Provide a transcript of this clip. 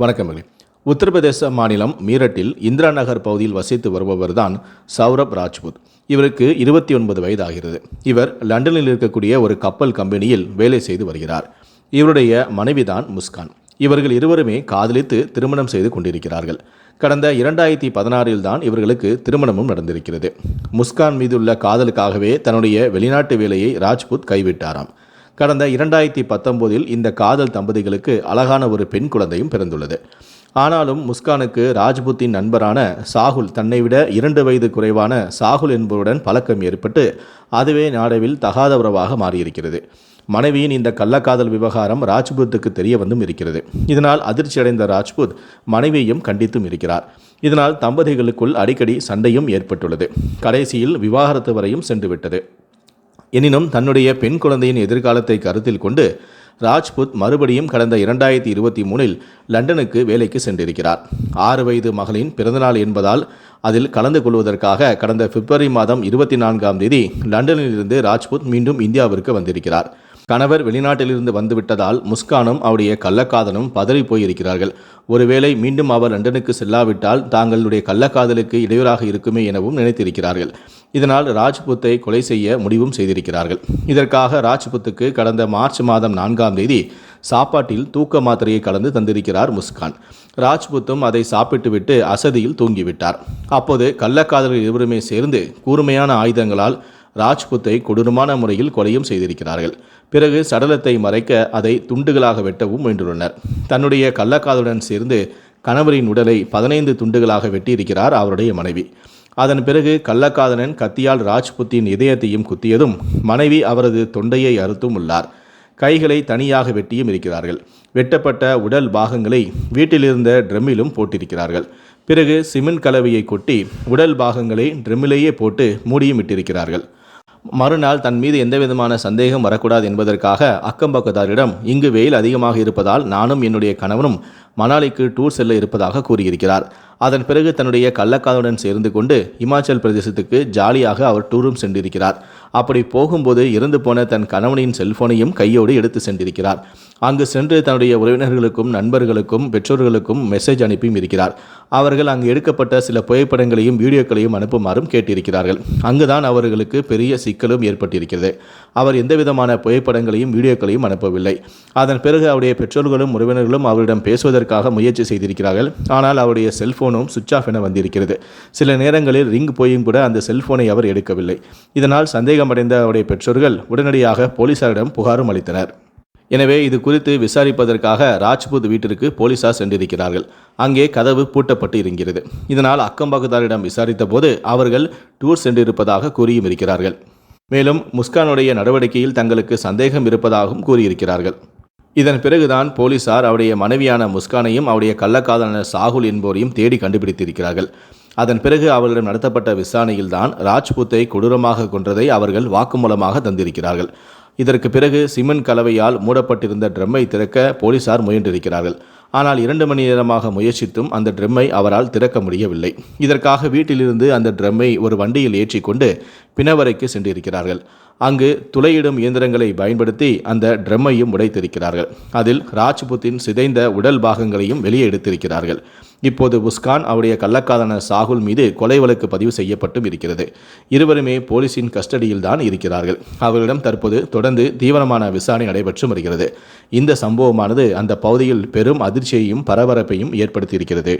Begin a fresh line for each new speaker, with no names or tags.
வணக்கங்களே உத்தரப்பிரதேச மாநிலம் மீரட்டில் இந்திரா நகர் பகுதியில் வசித்து வருபவர் தான் சௌரப் ராஜ்புத். இவருக்கு இருபத்தி ஒன்பது வயதாகிறது. இவர் லண்டனில் இருக்கக்கூடிய ஒரு கப்பல் கம்பெனியில் வேலை செய்து வருகிறார். இவருடைய மனைவிதான் முஸ்கான். இவர்கள் இருவருமே காதலித்து திருமணம் செய்து கொண்டிருக்கிறார்கள். கடந்த இரண்டாயிரத்தி பதினாறில் தான் இவர்களுக்கு திருமணமும் நடந்திருக்கிறது. முஸ்கான் மீதுள்ள காதலுக்காகவே தன்னுடைய வெளிநாட்டு வேலையை ராஜ்புத் கைவிட்டாராம். கடந்த இரண்டாயிரத்தி பத்தொம்போதில் இந்த காதல் தம்பதிகளுக்கு அழகான ஒரு பெண் குழந்தையும் பிறந்துள்ளது. ஆனாலும் முஸ்கானுக்கு ராஜ்புத்தின் நண்பரான சாகுல் தன்னை விட இரண்டு வயது குறைவான சாகுல் என்பவருடன் பழக்கம் ஏற்பட்டு அதுவே நாடவில் தகாத உறவாக மாறியிருக்கிறது. மனைவியின் இந்த கள்ளக்காதல் விவகாரம் ராஜ்புத்துக்கு தெரிய வந்தும் இருக்கிறது. இதனால் அதிர்ச்சியடைந்த ராஜ்புத் மனைவியையும் கண்டித்தும் இருக்கிறார். இதனால் தம்பதிகளுக்குள் அடிக்கடி சண்டையும் ஏற்பட்டுள்ளது. கடைசியில் விவாகரத்து வரையும் சென்றுவிட்டது. எனினும் தன்னுடைய பெண் குழந்தையின் எதிர்காலத்தை கருத்தில் கொண்டு ராஜ்புத் மறுபடியும் கடந்த இரண்டாயிரத்தி இருபத்தி மூணில் லண்டனுக்கு வேலைக்கு சென்றிருக்கிறார். ஆறு வயது மகளின் பிறந்தநாள் என்பதால் அதில் கலந்து கொள்வதற்காக கடந்த பிப்ரவரி மாதம் இருபத்தி நான்காம் தேதி லண்டனிலிருந்து ராஜ்புத் மீண்டும் இந்தியாவிற்கு வந்திருக்கிறார். கணவர் வெளிநாட்டிலிருந்து வந்துவிட்டதால் முஸ்கானும் அவருடைய கள்ளக்காதலும் பதறி போயிருக்கிறார்கள். ஒருவேளை மீண்டும் அவர் லண்டனுக்கு செல்லாவிட்டால் தாங்களுடைய கள்ளக்காதலுக்கு இடையூறாக இருக்குமே எனவும் நினைத்திருக்கிறார்கள். இதனால் ராஜ்புத்தை கொலை செய்ய முடிவும் செய்திருக்கிறார்கள். இதற்காக ராஜ்புத்துக்கு கடந்த மார்ச் மாதம் நான்காம் தேதி சாப்பாட்டில் தூக்க மாத்திரையை கலந்து தந்திருக்கிறார் முஸ்கான். ராஜ்புத்தும் அதை சாப்பிட்டுவிட்டு அசதியில் தூங்கிவிட்டார். அப்போது கள்ளக்காதலர்கள் இருவருமே சேர்ந்து கூர்மையான ஆயுதங்களால் ராஜ்புத்தை கொடூரமான முறையில் கொலையும் செய்திருக்கிறார்கள். பிறகு சடலத்தை மறைக்க அதை துண்டுகளாக வெட்டவும் முயன்றுள்ளனர். தன்னுடைய கள்ளக்காதலுடன் சேர்ந்து கணவரின் உடலை பதினைந்து துண்டுகளாக வெட்டியிருக்கிறார் அவருடைய மனைவி. அதன் பிறகு கள்ளக்காதலன் கத்தியால் ராஜ்புத்தின் இதயத்தையும் குத்தியதும் மனைவி அவரது தொண்டையை அறுத்தும் உள்ளார். கைகளை தனியாக வெட்டியும் இருக்கிறார்கள். வெட்டப்பட்ட உடல் பாகங்களை வீட்டிலிருந்த ட்ரம்மிலும் போட்டிருக்கிறார்கள். பிறகு சிமெண்ட் கலவையை கொட்டி உடல் பாகங்களை ட்ரம்மிலேயே போட்டு மூடியும் விட்டிருக்கிறார்கள் மறுநாள் தன் மீது எந்தவிதமான சந்தேகம் வரக்கூடாது என்பதற்காக அக்கம்பக்கத்தாரிடம் இங்கு வெயில் அதிகமாக இருப்பதால் நானும் என்னுடைய கணவனும் மணாலிக்கு டூர் செல்ல இருப்பதாக கூறியிருக்கிறார். அதன் பிறகு தன்னுடைய கள்ளக்காதலுடன் சேர்ந்து கொண்டு இமாச்சல் பிரதேசத்துக்கு ஜாலியாக அவர் டூரும் சென்றிருக்கிறார். அப்படி போகும்போது இறந்து போன தன் கணவனின் செல்போனையும் கையோடு எடுத்து சென்றிருக்கிறார். அங்கு சென்று தன்னுடைய உறவினர்களுக்கும் நண்பர்களுக்கும் பெற்றோர்களுக்கும் மெசேஜ் அனுப்பியும் இருக்கிறார். அவர்கள் அங்கு எடுக்கப்பட்ட சில புகைப்படங்களையும் வீடியோக்களையும் அனுப்புமாறும் கேட்டிருக்கிறார்கள். அங்குதான் அவர்களுக்கு பெரிய சிக்கலும் ஏற்பட்டிருக்கிறது. அவர் எந்தவிதமான புகைப்படங்களையும் வீடியோக்களையும் அனுப்பவில்லை. அதன் பிறகு அவருடைய பெற்றோர்களும் உறவினர்களும் அவரிடம் பேசுவதற்காக முயற்சி செய்திருக்கிறார்கள். ஆனால் அவருடைய செல்போனும் சுவிட்ச் ஆஃப் என வந்திருக்கிறது. சில நேரங்களில் ரிங் போயும் கூட அந்த செல்போனை அவர் எடுக்கவில்லை. இதனால் சந்தேகமடைந்த அவருடைய பெற்றோர்கள் உடனடியாக போலீசாரிடம் புகாரும் அளித்தனர். எனவே இது குறித்து விசாரிப்பதற்காக ராஜ்புத் வீட்டிற்கு போலீசார் சென்றிருக்கிறார்கள். அங்கே கதவு பூட்டப்பட்டு இருக்கிறது இதனால் அக்கம்பக்கத்தாரிடம் விசாரித்த போது அவர்கள் டூர் சென்றிருப்பதாக கூறியும் இருக்கிறார்கள். மேலும் முஸ்கானுடைய நடவடிக்கையில் தங்களுக்கு சந்தேகம் இருப்பதாகவும் கூறியிருக்கிறார்கள். இதன் பிறகுதான் போலீசார் அவருடைய மனைவியான முஸ்கானையும் அவருடைய கள்ளக்காதலனர் சாகுல் என்போரையும் தேடி கண்டுபிடித்திருக்கிறார்கள். அதன் பிறகு அவர்களிடம் நடத்தப்பட்ட விசாரணையில்தான் ராஜ்புத்தை கொடூரமாக கொன்றதை அவர்கள் வாக்குமூலமாக தந்திருக்கிறார்கள். இதற்கு பிறகு சிமெண்ட் கலவையால் மூடப்பட்டிருந்த ட்ரம்மை திறக்க போலீசார் முயன்றிருக்கிறார்கள். ஆனால் இரண்டு மணி நேரமாக முயற்சித்தும் அந்த ட்ரம்மை அவரால் திறக்க முடியவில்லை. இதற்காக வீட்டிலிருந்து அந்த ட்ரம்மை ஒரு வண்டியில் ஏற்றிக்கொண்டு பிணவரைக்கு சென்றிருக்கிறார்கள். அங்கு துளையிடும் இயந்திரங்களை பயன்படுத்தி அந்த ட்ரம்மையும் உடைத்திருக்கிறார்கள். அதில் ராஜ்புத்தின் சிதைந்த உடல் பாகங்களையும் வெளியே எடுத்திருக்கிறார்கள். இப்போது உஸ்கான் அவருடைய கள்ளக்காதன சாகுல் மீது கொலை வழக்கு பதிவு செய்யப்பட்டும் இருக்கிறது. இருவருமே போலீசின் கஸ்டடியில் தான் இருக்கிறார்கள். அவர்களிடம் தற்போது தொடர்ந்து தீவிரமான விசாரணை நடைபெற்று வருகிறது. இந்த சம்பவமானது அந்த பகுதியில் பெரும் அதிர்ச்சியையும் பரபரப்பையும் ஏற்படுத்தியிருக்கிறது.